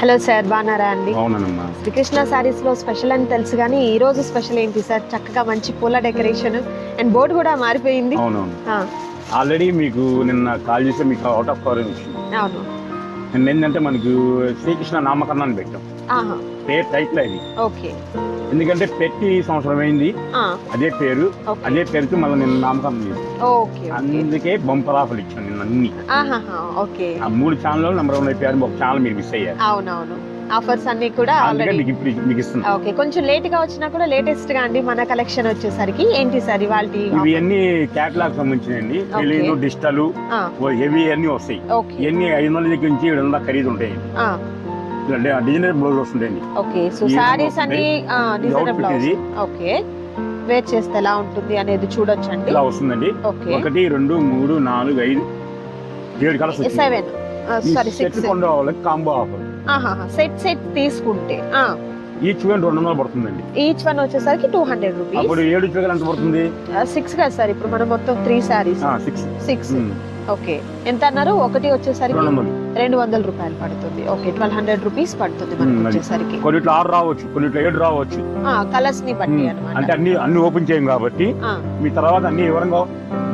Hello sir బాగున్నారా అండి? అవునమ్మా శ్రీకృష్ణ సారీస్లో స్పెషల్ అని తెలుసు కానీ ఈ రోజు స్పెషల్ ఏంటి సార్? చక్కగా మంచి పూల డెకరేషన్. అండ్ బోర్డు కూడా మారిపోయింది. ఆల్రెడీ మీకు నిన్న కాల్ చేస్తే మీకు అవుట్ ఆఫ్ కవర్ అవును. నిన్న ఏంటంటే మనకు శ్రీకృష్ణ నామకరణాన్ని పెట్టాం. ఆహా. పేరు టైటిల్ అది. ఓకే. ఎందుకంటే పెట్టి సంవత్సరం అయింది. అదే పేరు. అదే పేరుతో మళ్ళీ నామకరణం చేసాం ఓకే ఓకే. అందుకే బంపర్ ఆఫర్లు ఇచ్చాం నిన్న అన్ని. ఆ మూడు ఛానల్ నెంబర్ వన్ అయిపోయారు. ఒక ఛానల్ మీరు మిస్ అయ్యారు. అవునవును. ఆఫర్స్ అన్ని కూడా ఓకే కొంచెం లేట్గా వచ్చినా కూడా లేటెస్ట్గా అండి మన కలెక్షన్ వచ్చేసరికి ఏంటి సార్ ఇవాళ ఇవి అన్ని క్యాటలాగ్ సంబంధించినవి తెలియదు డిజిటల్ హెవీ అన్ని వస్తాయి. ఇవన్నీ ఐదు వందల దగ్గర నుంచి ఏడు వందల ఖరీదు ఉంటాయి డిజైనర్ బ్లౌజ్ వస్తుంటాయి ఓకే సో సారీస్ అన్ని డిజైనర్ బ్లౌజ్ ఓకే వేర్ చేస్తే ఎలా ఉంటుంది అనేది చూడొచ్చండి. ఇలా వస్తుందండి. ఒకటి రెండు మూడు నాలుగు ఐదు ఏడు కలర్స్ సెవెన్ సారీ సెట్ కొండ వాళ్ళకి కాంబో ఆఫర్ సెట్ సెట్ తీసుకుంటే ఈచ్ వన్ రెండు వందలు పడుతుందండి. ఈచ్ వన్ వచ్చేసరికి టూ హండ్రెడ్ అప్పుడు రూపీస్ ఏడు చుక్కలు ఎంత పడుతుంది? సిక్స్ కదా సార్ ఇప్పుడు మనం మొత్తం three saris six six okay ఎంత అన్నారు? ఒకటి వచ్చేసరికి రెండు వందలు. రెండు వందల రూపాయలు పడుతుంది. ఓకే ట్వెల్వ్ హండ్రెడ్ రూపీస్ పడుతుంది మనకు. వచ్చేసరికి. కొన్నిట్లో ఆరు రావచ్చు కొన్నిట్లో ఏడు రావచ్చు. కలర్స్ని బట్టి అంటే అన్ని అన్ని ఓపెన్ చేయం కాబట్టి మీ తర్వాత అన్ని వివరంగా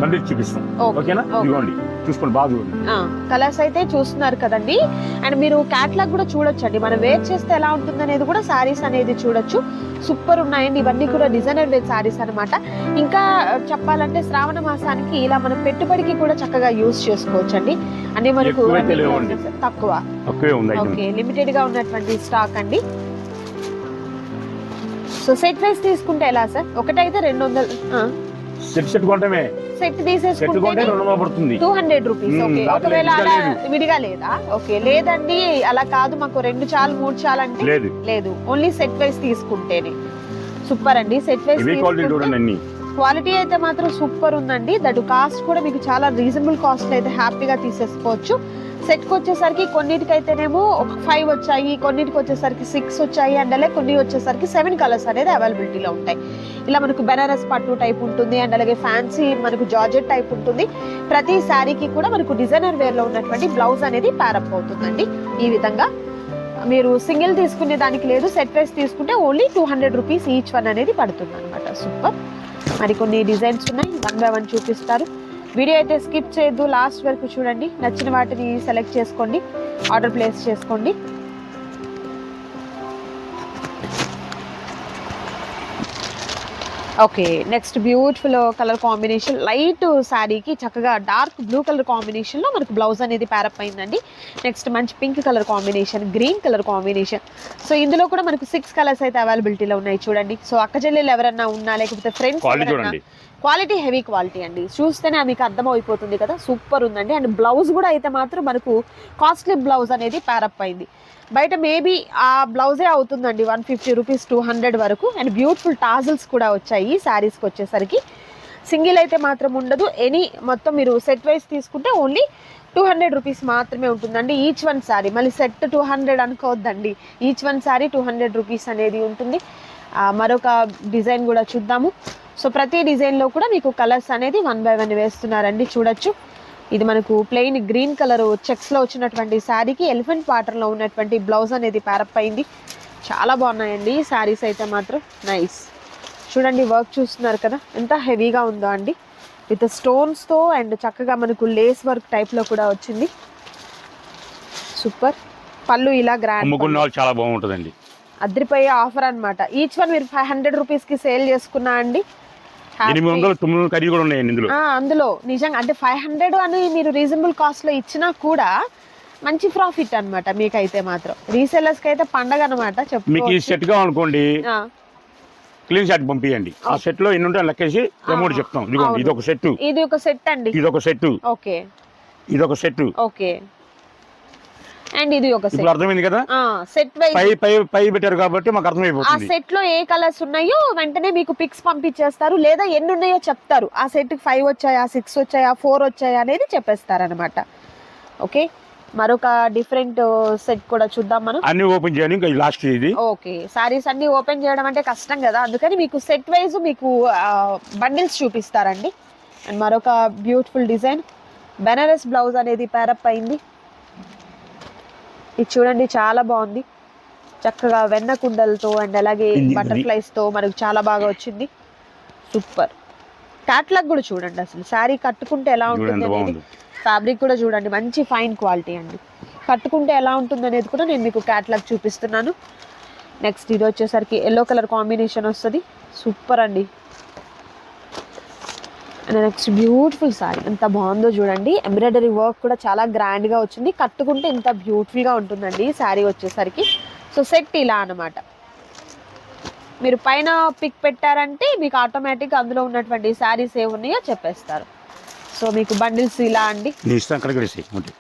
బండి చూపిస్తాం. ఓకేనా? ఇదిగోండి. చూసుకోండి బాగా చూడండి. కలర్స్ అయితే చూస్తున్నారు కదండి. అండ్ మీరు క్యాట్లాగ్ కూడా చూడొచ్చండి. మనం వేర్ చేస్తే ఎలా ఉంటుంది అనేది కూడా సారీస్ అనేది చూడొచ్చు. సూపర్ ఉన్నాయండి. ఇవన్నీ కూడా డిజైనర్ వేర్ సారీస్ అన్నమాట. ఇంకా చెప్పాలంటే శ్రావణ మాసానికి ఇలా మనం పెట్టుబడికి కూడా చక్కగా యూస్ చేసుకోవచ్చు అండి అన్ని మనకు. తక్కువ. ఓకే. లిమిటెడ్గా ఉన్నటువంటి స్టాక్ అండి. సో సెట్ వైస్ తీసుకుంటే ఎలా సార్? ఒకటైతే రెండు వందలు సెట్ సెట్ కొంటమే. సెట్ సెట్ కొంటే తీసేసుకుంటే టూ హండ్రెడ్ రూపీస్ ఓకే. ఒకవేళ అలా విడిగా లేదా? ఓకే లేదండి అలా కాదు మాకు రెండు చాలు మూడు చాలు అంటే లేదు. ఓన్లీ సెట్ వైస్ తీసుకుంటేనే. సూపర్ అండి. సెట్ వైస్ క్వాలిటీ అయితే మాత్రం సూపర్ ఉందండి. దట్ కాస్ట్ కూడా మీకు చాలా రీజనబుల్ కాస్ట్ అయితే హ్యాపీగా తీసేసుకోవచ్చు. సెట్కి వచ్చేసరికి కొన్నిటికైతేనేమో ఒక ఫైవ్ వచ్చాయి కొన్నిటికి వచ్చేసరికి సిక్స్ వచ్చాయి అండ్ అలాగే కొన్ని వచ్చేసరికి సెవెన్ కలర్స్ అనేది అవైలబిలిటీలో ఉంటాయి. ఇలా మనకు బెనారస్ పట్టు టైప్ ఉంటుంది అండ్ అలాగే ఫ్యాన్సీ మనకు జార్జెట్ టైప్ ఉంటుంది. ప్రతి శారీకి కూడా మనకు డిజైనర్ వేర్లో ఉన్నటువంటి బ్లౌజ్ అనేది ప్యారప్ అవుతుందండి. ఈ విధంగా మీరు సింగిల్ తీసుకునే దానికి లేదు సెట్ వైస్ తీసుకుంటే only two hundred rupees each one అనేది పడుతుంది అనమాట సూపర్ మరి కొన్ని డిజైన్స్ ఉన్నాయి వన్ బై వన్ చూపిస్తారు. వీడియో అయితే స్కిప్ చేయొద్దు. లాస్ట్ వరకు చూడండి. నచ్చిన వాటిని సెలెక్ట్ చేసుకోండి. ఆర్డర్ ప్లేస్ చేసుకోండి. Okay next beautiful colour combination light శారీకి చక్కగా డార్క్ బ్లూ కలర్ కాంబినేషన్లో మనకు బ్లౌజ్ అనేది ప్యారప్ అయిందండి. నెక్స్ట్ మంచి pink colour combination green colour combination so ఇందులో కూడా మనకు సిక్స్ కలర్స్ అయితే అవైలబిలిటీలో ఉన్నాయి చూడండి. సో అక్క చెల్లెలు ఎవరన్నా ఉన్నా లేకపోతే ఫ్రెండ్స్ క్వాలిటీ చూడండి. క్వాలిటీ హెవీ క్వాలిటీ అండి. చూస్తేనే మీకు అర్థమైపోతుంది కదా. సూపర్ ఉందండి. అండ్ బ్లౌజ్ కూడా అయితే మాత్రం మనకు కాస్ట్లీ బ్లౌజ్ అనేది ప్యారప్ అయింది. బయట మేబీ ఆ బ్లౌజే అవుతుందండి. One fifty rupees two hundred వరకు. అండ్ బ్యూటిఫుల్ టాజల్స్ కూడా వచ్చాయి. ఈ శారీస్కి వచ్చేసరికి. సింగిల్ అయితే మాత్రం ఉండదు. ఎనీ మొత్తం మీరు సెట్ వైస్ తీసుకుంటే ఓన్లీ టూ హండ్రెడ్ రూపీస్ మాత్రమే ఉంటుందండి ఈచ్ వన్ శారీ మళ్ళీ set two hundred అనుకోవద్దండి. Each one sari two hundred rupees అనేది ఉంటుంది. మరొక డిజైన్ కూడా చూద్దాము. సో ప్రతి డిజైన్లో కూడా మీకు కలర్స్ అనేది వన్ బై వన్ వేస్తున్నారండి. చూడొచ్చు. ఇది మనకు ప్లెయిన్ గ్రీన్ కలర్ చెక్స్లో వచ్చినటువంటి శారీకి ఎలిఫెంట్ వాటర్లో ఉన్నటువంటి బ్లౌజ్ అనేది ప్యారప్ అయింది. చాలా బాగున్నాయండి ఈ శారీస్ అయితే మాత్రం. నైస్ చూడండి వర్క్ చూస్తున్నారు కదా? ఎంత హెవీగా ఉందో అండి. విత్ స్టోన్స్తో అండ్ చక్కగా మనకు లేస్ వర్క్ టైప్లో కూడా వచ్చింది. సూపర్ పళ్ళు ఇలా గ్రాండ్ చాలా బాగుంటుందండి. అద్రిపోయే ఆఫర్ అన్నమాట. ఈచ్ వన్ మీరు ఫైవ్ హండ్రెడ్ రూపీస్కి సేల్ చేసుకున్నా అండి. ఎనిమిది వందలు తొమ్మిది వందలు ఖరీదు కూడా ఉన్నాయండి ఇందులో. ఆ, అందులో. నిజంగా అంటే ఫైవ్ హండ్రెడ్ అని మీరు రీజనబుల్ కాస్ట్లో ఇచ్చినా కూడా మంచి ప్రాఫిట్ అన్నమాట మీకైతే మాత్రం. రీసెల్లర్స్కి అయితే పండగ అనమాట మీకు ఈ చెప్పు సెట్ కావాలనుకోండి క్లీన్ షాట్ పంపించండి ఆ సెట్లో ఎన్ని ఉంటాయో లెక్కేసి అమౌంట్ చెప్తాం. ఇదిగోండి. ఇది ఒక సెట్ ఇది ఒక సెట్ అండి. ఇది ఒక సెట్ ఓకే. ఇది ఒక సెట్ ఓకే. అండ్ ఇది ఒక సెట్. అర్థమైంది కదా? సెట్ పై పై పై పెట్టారు కాబట్టి మాకు ఆ అర్థమైపోతుంది. సెట్లో ఏ కలర్స్ ఉన్నాయో వెంటనే మీకు పిక్స్ పంపించేస్తారు లేదా ఎన్ని ఉన్నాయో చెప్తారు. ఆ సెట్ ఫైవ్ వచ్చాయా సిక్స్ వచ్చాయా ఫోర్ వచ్చాయా అనేది చెప్పేస్తారు అనమాట ఓకే? మరొక డిఫరెంట్ సెట్ కూడా చూద్దాం మనం. అన్ని ఓపెన్ చేయాలి ఇంకా లాస్ట్ ఇది. ఓకే సారీస్ అన్ని ఓపెన్ చేయడం అంటే కష్టం కదా. అందుకని మీకు సెట్ వైజ్ మీకు బండిల్స్ చూపిస్తారండి. అండ్ మరొక బ్యూటిఫుల్ డిజైన్ బెనారస్ బ్లౌజ్ అనేది పేరప్ అయింది. ఇది చూడండి చాలా బాగుంది. చక్కగా వెన్న కుండలతో అండ్ అలాగే బటర్ఫ్లైస్తో మనకు చాలా బాగా వచ్చింది. సూపర్ క్యాట్లాగ్ కూడా చూడండి అసలు. శారీ కట్టుకుంటే ఎలా ఉంటుంది అనేది ఫ్యాబ్రిక్ కూడా చూడండి మంచి ఫైన్ క్వాలిటీ అండి. కట్టుకుంటే ఎలా ఉంటుంది అనేది కూడా నేను మీకు క్యాట్లాగ్ చూపిస్తున్నాను. నెక్స్ట్ ఇది వచ్చేసరికి ఎల్లో కలర్ కాంబినేషన్ వస్తుంది. సూపర్ అండి. నెక్స్ట్ బ్యూటిఫుల్ సారీ ఎంత బాగుందో చూడండి. ఎంబ్రాయిడరీ వర్క్ కూడా చాలా గ్రాండ్గా వచ్చింది. కట్టుకుంటే ఇంత బ్యూటిఫుల్గా ఉంటుందండి శారీ వచ్చేసరికి. సో సెట్ ఇలా అన్నమాట. మీరు పైన పిక్ పెట్టారంటే మీకు ఆటోమేటిక్గా అందులో ఉన్నటువంటి శారీస్ ఏ ఉన్నాయో చెప్పేస్తారు. సో మీకు బండిల్స్ ఇలా అండి. నీ ఇష్టం అక్కడ కలిసి ఉంటే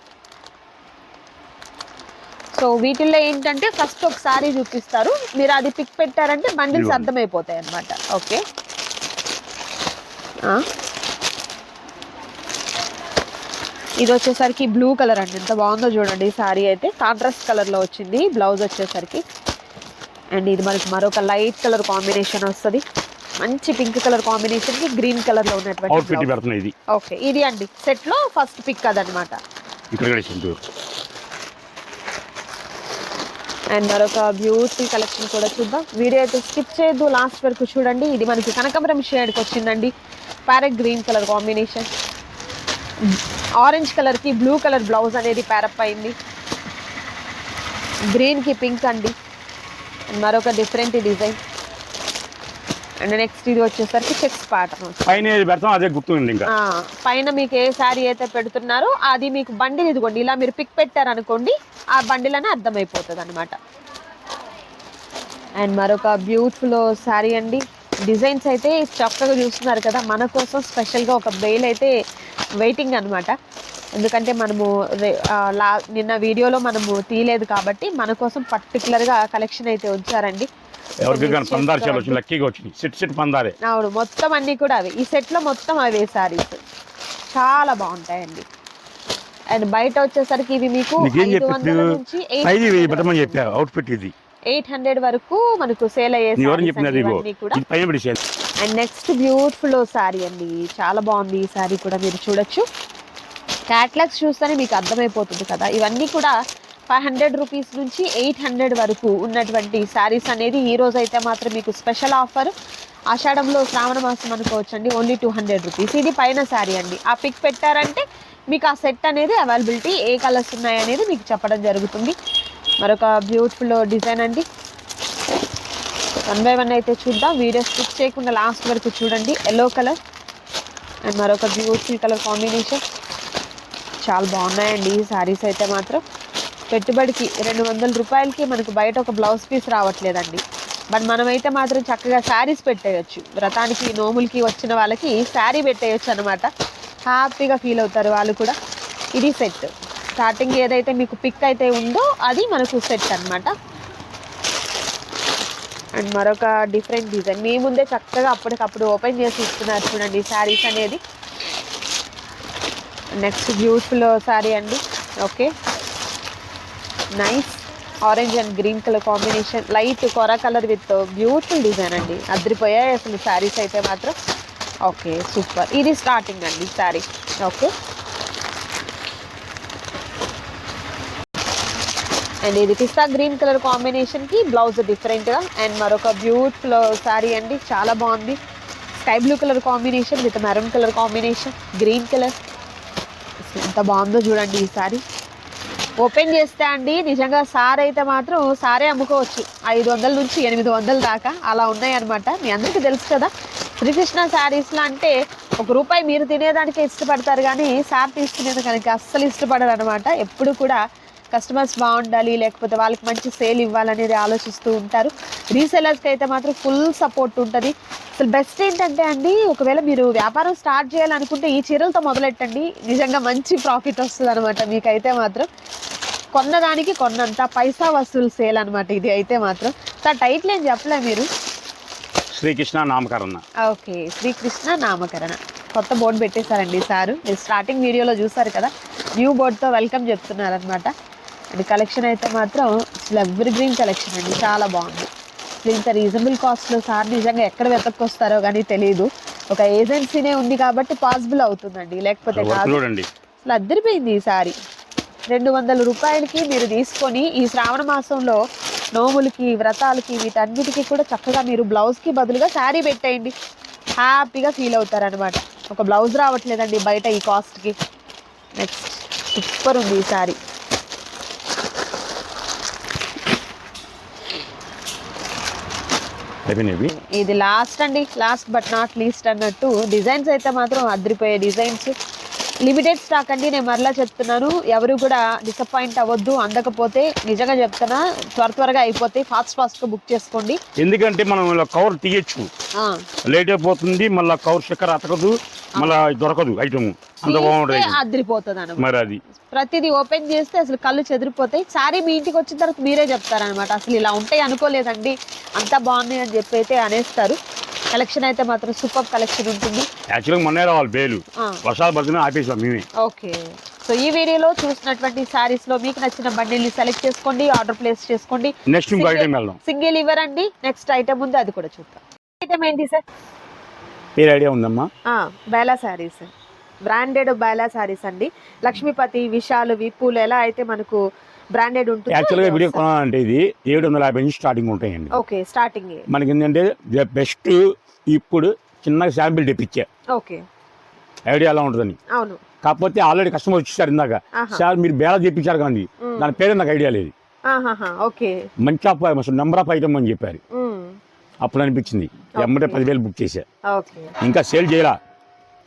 సో వీటిల్లో ఏంటంటే ఫస్ట్ ఒక సారీ చూపిస్తారు. మీరు అది పిక్ పెట్టారంటే బండిల్స్. అర్థమైపోతాయి అన్నమాట. ఓకే. ఇది వచ్చేసరికి బ్లూ కలర్ అండి. ఎంత బాగుందో చూడండి ఈ సారీ అయితే. కాంట్రాస్ట్ కలర్లో వచ్చింది. బ్లౌజ్ వచ్చేసరికి. అండ్ ఇది మనకి మరొక లైట్ కలర్ కాంబినేషన్ వస్తుంది. మంచి పింక్ కలర్ కాంబినేషన్కి గ్రీన్ కలర్లో అవుట్ ఫిట్ ఉన్నటువంటి పెడుతున్నాయి ఇది. ఓకే ఇది అండి. సెట్లో ఫస్ట్ పిక్ అదనమాట ఇక్కడ. అండ్ మరొక బ్యూటిఫుల్ కలెక్షన్ కూడా చూద్దాం. వీడియో అయితే స్కిప్ చేయొద్దు. లాస్ట్ వరకు చూడండి. ఇది మనకి కనకమరం షేడ్కి వచ్చిందండి. Parrot green colour combination orange కలర్కి బ్లూ కలర్ బ్లౌజ్ అనేది ప్యారప్ అయింది గ్రీన్కి పింక్ అండ్. మరొక డిఫరెంట్ డిజైన్ అండ్ నెక్స్ట్ ఇది వచ్చేసరికి చెక్స్ ప్యాటర్న్ పైన ఏది పెడతాం అదే గుర్తుంది ఇంకా. ఆ, పైన మీకు ఏ శారీ అయితే పెడుతున్నారో అది మీకు బండిల్ ఇదిగోండి ఇలా మీరు పిక్ పెట్టారనుకోండి ఆ బండిల్ అని అర్థమైపోతుంది అనమాట అండ్ మరొక బ్యూటిఫుల్ శారీ అండి. డిజైన్స్ అయితే చక్కగా చూస్తున్నారు కదా మన కోసం స్పెషల్గా ఒక బెయిల్ అయితే వెయిటింగ్ అనమాట ఎందుకంటే మనము లా నిన్న వీడియోలో మనము తీయలేదు కాబట్టి మన కోసం పర్టికులర్గా కలెక్షన్ అయితే ఉంచారండి. ఎవరికి కానీ పందారు చాలా. వచ్చింది లక్కీగా వచ్చింది సిట్ సిట్ పందారే అవును మొత్తం అన్ని కూడా అవి. ఈ సెట్లో మొత్తం అవే సారీస్ చాలా బాగుంటాయండి. అండ్ బయట వచ్చేసరికి ఇవి మీకు ఐదు వందల నుంచి పైది వెయ్యి పెట్టమని చెప్పారు అవుట్ ఫిట్ ఇది. ఎయిట్ హండ్రెడ్ వరకు మనకు సేల్ అయ్యే అండి నెక్స్ట్ బ్యూటిఫుల్ శారీ అండి. చాలా బాగుంది ఈ శారీ కూడా మీరు చూడొచ్చు. క్యాట్లాగ్స్ చూస్తేనే మీకు అర్థమైపోతుంది కదా. ఇవన్నీ కూడా ఫైవ్ హండ్రెడ్ రూపీస్ నుంచి ఎయిట్ హండ్రెడ్ వరకు ఉన్నటువంటి శారీస్ అనేది ఈ రోజు అయితే మాత్రం మీకు స్పెషల్ ఆఫర్. ఆషాఢంలో శ్రావణ మాసం అనుకోవచ్చండి ఓన్లీ టూ హండ్రెడ్ రూపీస్. ఇది పైన శారీ అండి. ఆ పిక్ పెట్టారంటే మీకు ఆ సెట్ అనేది అవైలబిలిటీ ఏ కలర్స్ ఉన్నాయనేది మీకు చెప్పడం జరుగుతుంది. మరొక బ్యూటిఫుల్ డిజైన్ అండి. వన్ బై వన్ అయితే చూద్దాం. వీడియో స్కిప్ చేయకుండా లాస్ట్ వరకు చూడండి. ఎల్లో కలర్ అండ్ మరొక బ్యూటిఫుల్ కలర్ కాంబినేషన్. చాలా బాగున్నాయండి ఈ శారీస్ అయితే మాత్రం. పెట్టుబడికి రెండు వందల రూపాయలకి మనకు బయట ఒక బ్లౌజ్ పీస్ రావట్లేదండి. బట్ మనమైతే మాత్రం చక్కగా శారీస్ పెట్టేయచ్చు. వ్రతానికి నోములకి వచ్చిన వాళ్ళకి శారీ పెట్టేయచ్చు అనమాట హ్యాపీగా ఫీల్ అవుతారు వాళ్ళు కూడా. ఇది సెట్. స్టార్టింగ్ ఏదైతే మీకు పిక్ అయితే ఉందో అది మనకు సెట్ అనమాట అండ్ మరొక డిఫరెంట్ డిజైన్. మీ ముందే చక్కగా అప్పటికప్పుడు ఓపెన్ చేసి ఇస్తున్నారు చూడండి శారీస్ అనేది. నెక్స్ట్ బ్యూటిఫుల్ శారీ అండి. Okay. Nice orange and green colour combination light కొర కలర్ విత్ బ్యూటిఫుల్ డిజైన్ అండి. అదిరిపోయాయి అసలు శారీస్ అయితే మాత్రం. ఓకే సూపర్ ఇది స్టార్టింగ్ అండి శారీ ఓకే అండ్ ఇది పిస్తా గ్రీన్ కలర్ కాంబినేషన్కి బ్లౌజ్ డిఫరెంట్గా అండ్ మరొక బ్యూటిఫుల్ శారీ uh, అండి. చాలా బాగుంది. Sky blue colour combination with maroon colour combination green colour ఎంత బాగుందో చూడండి ఈ శారీ ఓపెన్ చేస్తే అండి నిజంగా సార్ అయితే మాత్రం సారే అమ్ముకోవచ్చు. ఐదు వందల నుంచి ఎనిమిది వందల దాకా అలా ఉన్నాయి అనమాట మీ అందరికీ తెలుసు కదా శ్రీకృష్ణ శారీస్లో అంటే ఒక రూపాయి మీరు తినేదానికే ఇష్టపడతారు కానీ సార్ తీసుకునేది కనుక అస్సలు ఇష్టపడరు అనమాట ఎప్పుడు కూడా కస్టమర్స్ బాగుండాలి లేకపోతే వాళ్ళకి మంచి సేల్ ఇవ్వాలనేది ఆలోచిస్తూ ఉంటారు. రీసెలర్స్కి అయితే మాత్రం ఫుల్ సపోర్ట్ ఉంటుంది. అసలు బెస్ట్ ఏంటంటే అండి ఒకవేళ మీరు వ్యాపారం స్టార్ట్ చేయాలనుకుంటే ఈ చీరలతో మొదలెట్టండి. నిజంగా మంచి ప్రాఫిట్ వస్తుంది అనమాట మీకైతే మాత్రం. కొన్నదానికి కొన్నంత పైసా వసూలు సేల్ అనమాట ఇది అయితే మాత్రం. సార్ టైటిల్ ఏం చెప్పలే మీరు? శ్రీకృష్ణ నామకరణ. ఓకే శ్రీకృష్ణ నామకరణ. కొత్త బోర్డు పెట్టేశారండి సారు. మీరు స్టార్టింగ్ వీడియోలో చూసారు కదా? న్యూ బోర్డ్తో వెల్కమ్ చెప్తున్నారనమాట అండ్ కలెక్షన్ అయితే మాత్రం అసలు ఎవరి గ్రీన్ కలెక్షన్ అండి. చాలా బాగుంది. అసలు ఇంత రీజనబుల్ కాస్ట్లో సార్ నిజంగా ఎక్కడ వెతక్కొస్తారో కానీ తెలియదు ఒక ఏజెన్సీనే ఉంది కాబట్టి పాసిబుల్ అవుతుందండి. లేకపోతే కాదు. అసలు అద్దరిపోయింది ఈ సారీ. రెండు వందల రూపాయలకి మీరు తీసుకొని ఈ శ్రావణ మాసంలో నోములకి వ్రతాలకి వీటన్నిటికీ కూడా చక్కగా మీరు బ్లౌజ్కి బదులుగా శారీ పెట్టేయండి. హ్యాపీగా ఫీల్ అవుతారనమాట ఒక బ్లౌజ్ రావట్లేదండి బయట ఈ కాస్ట్కి నెక్స్ట్ సూపర్ ఉంది ఈ శారీ అయిపోయినవి ఇది లాస్ట్ అండి లాస్ట్ బట్ నాట్ లీస్ట్ అన్నట్టు డిజైన్స్ అయితే మాత్రం అదిరిపోయే డిజైన్స్. లిమిటెడ్ స్టాక్ అండి నేను మరలా చెప్తున్నాను. ఎవరు కూడా డిసప్పాయింట్ అవ్వద్దు అందకపోతే నిజంగా చెప్తున్నా త్వర త్వరగా అయిపోతాయి ఫాస్ట్ ఫాస్ట్గా బుక్ చేసుకోండి. ఎందుకంటే మనం ఇలా కవర్ తీయచ్చు. లేట్ అయిపోతుంది మళ్ళీ కవర్ చక్కెర అతకదు మళ్ళీ దొరకదు ఐటమ్ అంత బాగుంటుంది తీస్తే item. అదిరిపోతుంది అనమాట మరి అది. ప్రతిదీ ఓపెన్ చేస్తే అసలు కళ్ళు చెదిరిపోతాయి. సారీ మీ ఇంటికి వచ్చిన తర్వాత మీరే చెప్తారనమాట అసలు ఇలా ఉంటాయి అనుకోలేదండి అంతా బాగుంది అని చెప్పి అయితే అనేస్తారు. కలెక్షన్ అయితే మాత్రం సూపర్ కలెక్షన్ ఉంటుంది. యాక్చువల్గా మొన్నే రావాలి బేలు. వర్షాలు పడుతున్నాయి ఆపేసాం మేమే. ఓకే. సో ఈ వీడియోలో చూసినటువంటి సారీస్లో మీకు నచ్చిన బండిల్ని సెలెక్ట్ చేసుకోండి ఆర్డర్ ప్లేస్ చేసుకోండి. నెక్స్ట్ ఇంకో ఐటమ్ వెళ్దాం. సింగిల్ ఇవ్వరండి నెక్స్ట్ ఐటమ్ ఉంది అది కూడా చూద్దాం. ఐటమ్ ఏంటి సార్ పేరు ఐడియా ఉందమ్మా. Bela sarees branded Bela sarees అండి. లక్ష్మీపతి విశాల్ విపుల్ ఎలా అయితే మనకు బ్రాండెడ్ ఉంటుంది? యాక్చువల్గా వీడియో కొనాలంటే ఇది ఏడు వందల యాభై నుంచి స్టార్టింగ్ ఉంటాయండి. ఓకే స్టార్టింగ్ మనకి ఏంటంటే బెస్ట్ ఇప్పుడు చిన్నగా శాంపిల్ తెప్పించా. ఓకే. ఐడియా ఎలా ఉంటుందని. అవును. కాకపోతే ఆల్రెడీ కస్టమర్ వచ్చేసారు ఇందాక. సార్ మీరు బేలా తెప్పించారు కానీ. దాని పేరు నాకు ఐడియా లేదు. ఓకే. మంచి ఆఫ్ అసలు నెంబర్ ఆఫ్ ఐటమ్ అని చెప్పారు. అప్పుడు అనిపించింది. ఎమ్మటే పదివేలు బుక్ చేశా. ఓకే. ఇంకా సేల్ చేయాల.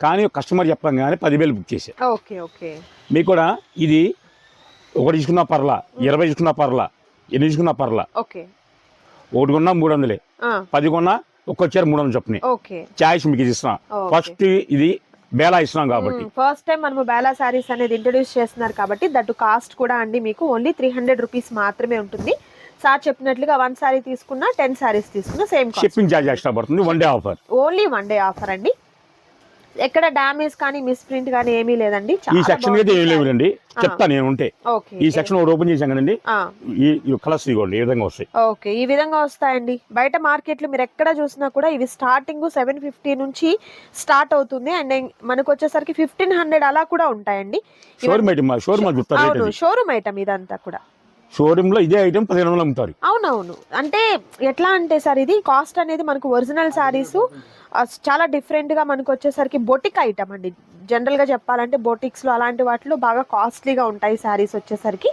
కానీ కస్టమర్ చెప్పాం కానీ పదివేలు బుక్ చేశా. Okay okay. మీకు కూడా ఇది ఒకటి తీసుకున్నా పర్లా ఇరవై తీసుకున్నా పర్లా ఎన్ని తీసుకున్నా పర్లా. ఓకే. ఒకటి కొన్నా మూడు వందలే పది కొన్నా ఒక్కొచ్చారు మూడు వందలు చొప్పున ఛాయిస్ మీకు ఇస్తున్నాం. ఫస్ట్ ఇది బేలా ఇస్తున్నాం కాబట్టి. ఫస్ట్ టైం మనము బేలా సారీస్ అనేది ఇంట్రొడ్యూస్ చేస్తున్నారు కాబట్టి దట్టు కాస్ట్ కూడా అండి మీకు ఓన్లీ త్రీ హండ్రెడ్ రూపీస్ మాత్రమే ఉంటుంది. సార్ చెప్పినట్లుగా వన్ సారీ తీసుకున్నా టెన్ సారీస్ తీసుకున్నా సేమ్ షిప్పింగ్ ఛార్జ్ ఎక్స్ట్రా పడుతుంది one day offer only one day offer అండి. ఎక్కడ డ్యామేజ్ కానీ మిస్ప్రింట్ కానీ ఏమీ లేదండి. ఈ సెక్షన్ అయితే ఏం లేవులండి. చెప్తా నేను ఉంటే. ఈ సెక్షన్ ఒకటి ఓపెన్ చేశాం కదండి. ఈ కలర్స్ ఇవ్వండి ఈ విధంగా వస్తాయి. ఓకే. ఈ విధంగా వస్తాయండి. బయట మార్కెట్లో మీరు ఎక్కడ చూసినా కూడా ఇవి స్టార్టింగ్ సెవెన్ ఫిఫ్టీ నుంచి స్టార్ట్ అవుతుంది. అండ్ మనకు వచ్చేసరికి ఫిఫ్టీన్ హండ్రెడ్ అలా కూడా ఉంటాయండి. షోరూమ్ ఐటమ్ షోరూమ్ ఐటమ్ ఇదంతా కూడా. షోరూమ్లో ఇదే ఐటమ్ పదిహేను వందలు అమ్ముతారు. అవునవును. అంటే ఎట్లా అంటే సార్ ఇది కాస్ట్ అనేది మనకు ఒరిజినల్ శారీస్ చాలా different గా మనకు వచ్చేసరికి బొటిక్ ఐటమ్ అండి. General గా చెప్పాలంటే boutiques లో అలాంటి వాటిలో బాగా కాస్ట్లీగా ఉంటాయి శారీస్ వచ్చేసరికి.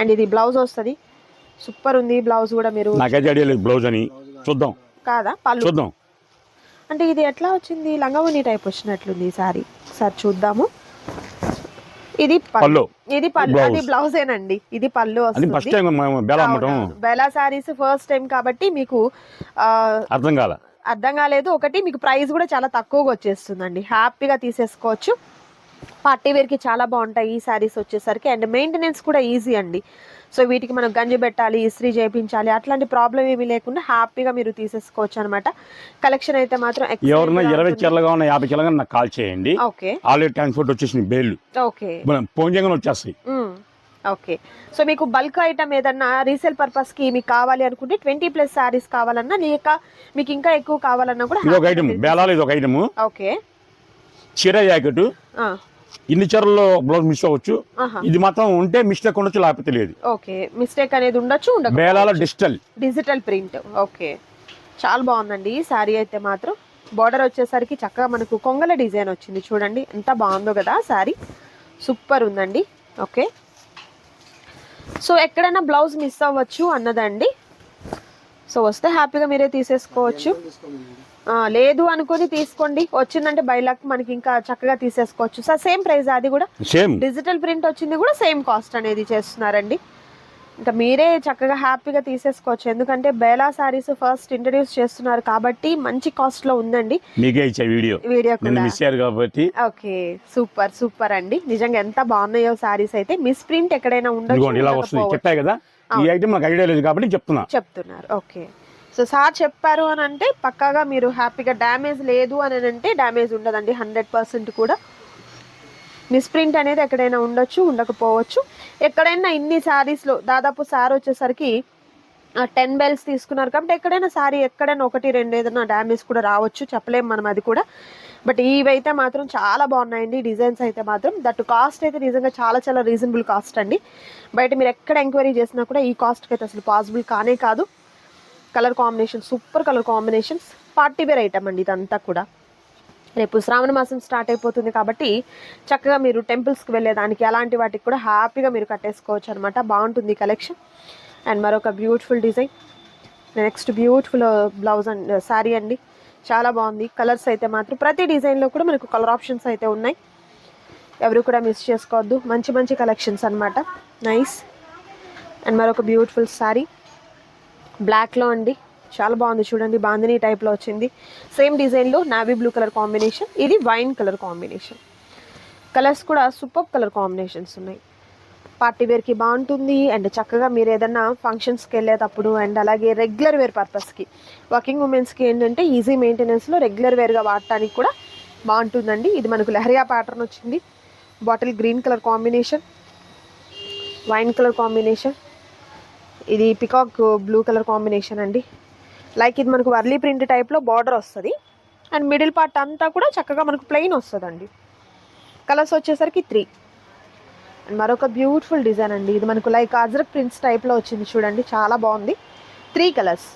అండ్ ఇది బ్లౌజ్ వస్తుంది. సూపర్ ఉంది బ్లౌజ్ కూడా మీరు నాకైతే ఐడియా లేదు బ్లౌజ్ అని. చూద్దాం. కాదా? పళ్ళు. చూద్దాం. అంటే ఇది ఎట్లా వచ్చింది? లంగవని టైప్ వచ్చినట్లుంది ఈ సారీ ఒకసారి చూద్దాము. ఇది పళ్ళు. ఇది పళ్ళు. అది బ్లౌజేనండి. ఇది పళ్ళు అది ఫస్ట్ వస్తుంది టైం బేలా అమ్మటం. బెలా సారీస్ ఫస్ట్ టైం కాబట్టి మీకు అర్థం కాల. అర్థం కాలేదు. ఒకటి మీకు ప్రైస్ కూడా చాలా తక్కువగా వచ్చేస్తుందండి. హ్యాపీగా తీసేసుకోవచ్చు. పార్టీ వేర్కి చాలా బాగుంటాయి. ఈ శారీస్ వచ్చేసరికి అండ్ మెయింటెనెన్స్ కూడా ఈజీ అండి. సో వీటికి మనం గంజి పెట్టాలి ఇస్త్రీ చేయించాలి అట్లాంటి ప్రాబ్లం ఏమీ లేకుండా హ్యాపీగా మీరు తీసేసుకోవచ్చు అనమాట కలెక్షన్ అయితే మాత్రం గా ఇరవై. చీరలుగా ఉన్న యాభై చీరలుగా నాకు కాల్ చేయండి. ఓకే. ఆల్రెడీ ట్రాన్స్పోర్ట్ వచ్చేసింది బేళ్ళు. ఓకే. మనం వచ్చేస్తాయి. ఓకే. సో మీకు బల్క్ ఐటమ్ ఏదన్నా రీసేల్ పర్పస్కి మీకు కావాలి అనుకుంటే ట్వంటీ ప్లస్ శారీస్ కావాలన్నా లేక మీకు ఇంకా ఎక్కువ కావాలన్నా కూడా ఇది ఒక ఐటమ్ బేలాలు ఇది ఒక ఐటమ్. ఓకే. చీర జాకెట్. ఇన్ని చీరల్లో బ్లౌజ్ మిస్ అవ్వచ్చు. ఇది మాత్రం ఉంటే మిస్టేక్ ఉండొచ్చు లేకపోతే లేదు. ఓకే మిస్టేక్ అనేది ఉండొచ్చు ఉండదు డిజిటల్. Digital print okay. చాలా బాగుందండి ఈ శారీ అయితే మాత్రం. బార్డర్ వచ్చేసరికి చక్కగా మనకు కొంగల డిజైన్ వచ్చింది. చూడండి ఎంత బాగుందో కదా శారీ. సూపర్ ఉందండి ఓకే. సో ఎక్కడైనా బ్లౌజ్ మిస్ అవ్వచ్చు అన్నదండి. సో వస్తే హ్యాపీగా మీరే తీసేసుకోవచ్చు. లేదు అనుకొని తీసుకోండి. వచ్చిందంటే బైలాక్ మనకి ఇంకా చక్కగా తీసేసుకోవచ్చు. సార్ సేమ్ ప్రైస్ అది కూడా. సేమ్ డిజిటల్ ప్రింట్ వచ్చింది కూడా సేమ్ కాస్ట్ అనేది చేస్తున్నారండి. ఇంకా మీరే చక్కగా హ్యాపీగా తీసేసుకోవచ్చు. ఎందుకంటే బేలా శారీస్ ఫస్ట్ ఇంట్రడ్యూస్ చేస్తున్నారు కాబట్టి మంచి కాస్ట్లో ఉందండి. మీకే ఇచ్చే వీడియో. వీడియో మిస్ కాబట్టి. ఓకే సూపర్ సూపర్ అండి. నిజంగా ఎంత బాగున్నాయో శారీస్ అయితే. మిస్ ప్రింట్ ఎక్కడైనా ఇదిగోండి ఇలా వస్తుంది చెప్పాయి కదా? ఈ ఐటమ్ నాకు ఐడియా లేదు కాబట్టి చెప్తున్నా. చెప్తున్నారు. ఓకే. సో సార్ చెప్పారు అని అంటే పక్కాగా మీరు హ్యాపీగా డ్యామేజ్ లేదు అని అంటే డ్యామేజ్ ఉండదండి హండ్రెడ్ పర్సెంట్ కూడా. మిస్ప్రింట్ అనేది ఎక్కడైనా ఉండొచ్చు ఉండకపోవచ్చు. ఎక్కడైనా ఇన్ని శారీస్లో దాదాపు సార్ వచ్చేసరికి టెన్ బెల్స్ తీసుకున్నారు కాబట్టి ఎక్కడైనా సారీ ఎక్కడైనా ఒకటి రెండు ఏదైనా డ్యామేజ్ కూడా రావచ్చు చెప్పలేము మనం అది కూడా. బట్ ఇవైతే మాత్రం చాలా బాగున్నాయండి డిజైన్స్ అయితే మాత్రం. దట్ కాస్ట్ అయితే నిజంగా చాలా చాలా రీజనబుల్ కాస్ట్ అండి. బయట మీరు ఎక్కడ ఎంక్వైరీ చేసినా కూడా ఈ కాస్ట్కి అయితే అసలు పాసిబుల్ కానే కాదు. Colour combination super colour combinations party wear item అండి ఇదంతా కూడా. రేపు శ్రావణ మాసం స్టార్ట్ అయిపోతుంది కాబట్టి చక్కగా మీరు టెంపుల్స్కి వెళ్ళేదానికి అలాంటి వాటికి కూడా హ్యాపీగా మీరు కట్టేసుకోవచ్చు అనమాట బాగుంటుంది కలెక్షన్. అండ్ మరొక beautiful design. Next beautiful blouse and sari అండి. చాలా బాగుంది. కలర్స్ అయితే మాత్రం ప్రతి డిజైన్లో కూడా మనకు కలర్ ఆప్షన్స్ అయితే ఉన్నాయి. ఎవరు కూడా మిస్ చేసుకోవద్దు. మంచి మంచి కలెక్షన్స్ అనమాట నైస్. అండ్ మరొక బ్యూటిఫుల్ శారీ. బ్లాక్లో అండి. చాలా బాగుంది చూడండి. బాందిని టైప్లో వచ్చింది. సేమ్ డిజైన్లో నావీ బ్లూ కలర్ కాంబినేషన్. ఇది వైన్ కలర్ కాంబినేషన్. కలర్స్ కూడా సూపర్ కలర్ కాంబినేషన్స్ ఉన్నాయి. పార్టీ వేర్కి బాగుంటుంది. అండ్ చక్కగా మీరు ఏదైనా ఫంక్షన్స్కి వెళ్ళేటప్పుడు అండ్ అలాగే రెగ్యులర్ వేర్ పర్పస్కి వర్కింగ్ ఉమెన్స్కి ఏంటంటే ఈజీ మెయింటెనెన్స్లో రెగ్యులర్ వేర్గా వాడటానికి కూడా బాగుంటుందండి. ఇది మనకు లహరియా ప్యాటర్న్ వచ్చింది. Bottle green colour combination. Wine colour combination. ఇది పికాక్ బ్లూ కలర్ కాంబినేషన్ అండి. లైక్ ఇది మనకు వర్లీ ప్రింట్ టైప్లో బార్డర్ వస్తుంది. అండ్ మిడిల్ పార్ట్ అంతా కూడా చక్కగా మనకు ప్లెయిన్ వస్తుందండి. కలర్స్ వచ్చేసరికి త్రీ అండ్ మరొక బ్యూటిఫుల్ డిజైన్ అండి. ఇది మనకు లైక్ అజ్రక్ ప్రింట్స్ టైప్లో వచ్చింది చూడండి. చాలా బాగుంది. Three colours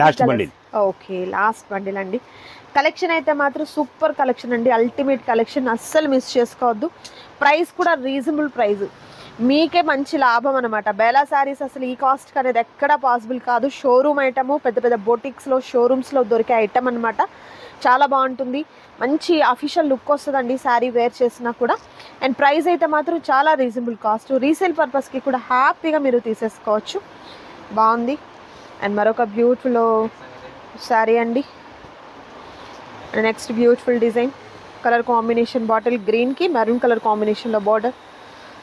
last bundle okay last bundle అండి. కలెక్షన్ అయితే మాత్రం సూపర్ కలెక్షన్ అండి. అల్టిమేట్ కలెక్షన్ అస్సలు మిస్ చేసుకోవద్దు. ప్రైస్ కూడా రీజనబుల్ ప్రైస్ మీకే మంచి లాభం అనమాట బేలా శారీస్ అసలు ఈ కాస్ట్ అనేది ఎక్కడ పాసిబుల్ కాదు. షోరూమ్ ఐటము పెద్ద పెద్ద బొటిక్స్లో షోరూమ్స్లో దొరికే ఐటమ్ అనమాట చాలా బాగుంటుంది. మంచి అఫీషియల్ లుక్ వస్తుందండి శారీ వేర్ చేసినా కూడా. అండ్ ప్రైస్ అయితే మాత్రం చాలా రీజనబుల్ కాస్ట్ రీసేల్ పర్పస్కి కూడా హ్యాపీగా మీరు తీసేసుకోవచ్చు. బాగుంది. అండ్ మరొక బ్యూటిఫుల్ శారీ అండి. Next beautiful design colour combination bottle గ్రీన్కి మెరూన్ కలర్ కాంబినేషన్లో బార్డర్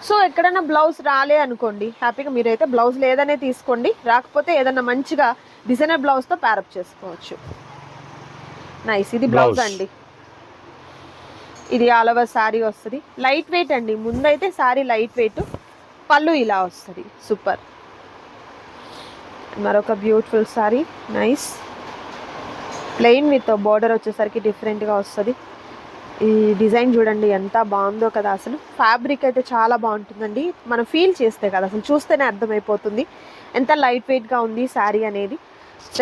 సో ఎక్కడైనా బ్లౌజ్ రాలే అనుకోండి హ్యాపీగా మీరైతే బ్లౌజ్ లేదనే తీసుకోండి రాకపోతే ఏదైనా మంచిగా డిజైనర్ బ్లౌజ్తో ప్యారప్ చేసుకోవచ్చు. నైస్ ఇది బ్లౌజ్. అండి. ఇది ఆల్ ఓవర్ శారీ వస్తుంది. లైట్ వెయిట్ అండి. ముందైతే శారీ లైట్ వెయిట్ పళ్ళు ఇలా వస్తుంది. సూపర్ మరొక beautiful sari. Nice plain with border వచ్చేసరికి డిఫరెంట్గా వస్తుంది. ఈ డిజైన్ చూడండి ఎంత బాగుందో కదా. అసలు ఫ్యాబ్రిక్ అయితే చాలా బాగుంటుందండి. మనం ఫీల్ చేస్తే కదా అసలు చూస్తేనే అర్థమైపోతుంది. ఎంత లైట్ వెయిట్గా ఉంది శారీ అనేది.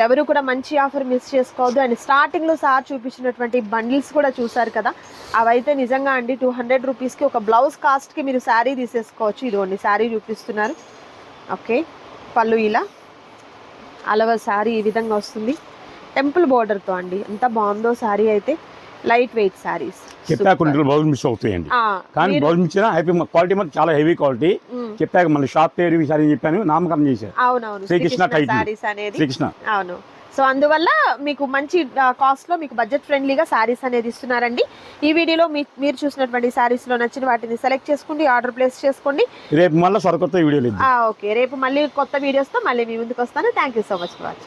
ఎవరు కూడా మంచి ఆఫర్ మిస్ చేసుకోవద్దు. అండ్ స్టార్టింగ్లో సార్ చూపించినటువంటి బండిల్స్ కూడా చూసారు కదా. అవైతే నిజంగా అండి టూ హండ్రెడ్ రూపీస్కి ఒక బ్లౌజ్ కాస్ట్కి మీరు శారీ తీసేసుకోవచ్చు. ఇదిగోండి శారీ చూపిస్తున్నారు. ఓకే పళ్ళు ఇలా. అలవ శారీ ఈ విధంగా వస్తుంది. టెంపుల్ బోర్డర్తో అండి. ఎంత బాగుందో శారీ అయితే. లైట్ వెయిట్ శారీస్ చెప్పాక కొన్ని బ్లౌజ్ మిస్ అవుతాయండి. కానీ బ్లౌజ్ హైపీ క్వాలిటీ మాత్రం చాలా హెవీ క్వాలిటీ. చెప్పాక మళ్ళీ షాప్ పేరు విషయాలు చెప్పాను నామకరణం చేశారు. అవునవును శ్రీకృష్ణ. శారీస్ అనేది. శ్రీకృష్ణ. అవును. సో అందువల్ల మీకు మంచి కాస్ట్లో మీకు బడ్జెట్ ఫ్రెండ్లీగా శారీస్ అనేది ఇస్తున్నారండి. ఈ వీడియోలో మీరు చూసినటువంటి శారీస్లో నచ్చిన వాటిని సెలెక్ట్ చేసుకోండి ఆర్డర్ ప్లేస్ చేసుకోండి. రేపు మళ్ళీ సరికొత్త వీడియోలు ఓకే. రేపు మళ్ళీ కొత్త వీడియోస్తో మళ్ళీ మీ ముందుకు వస్తాను. Thank you so much for watching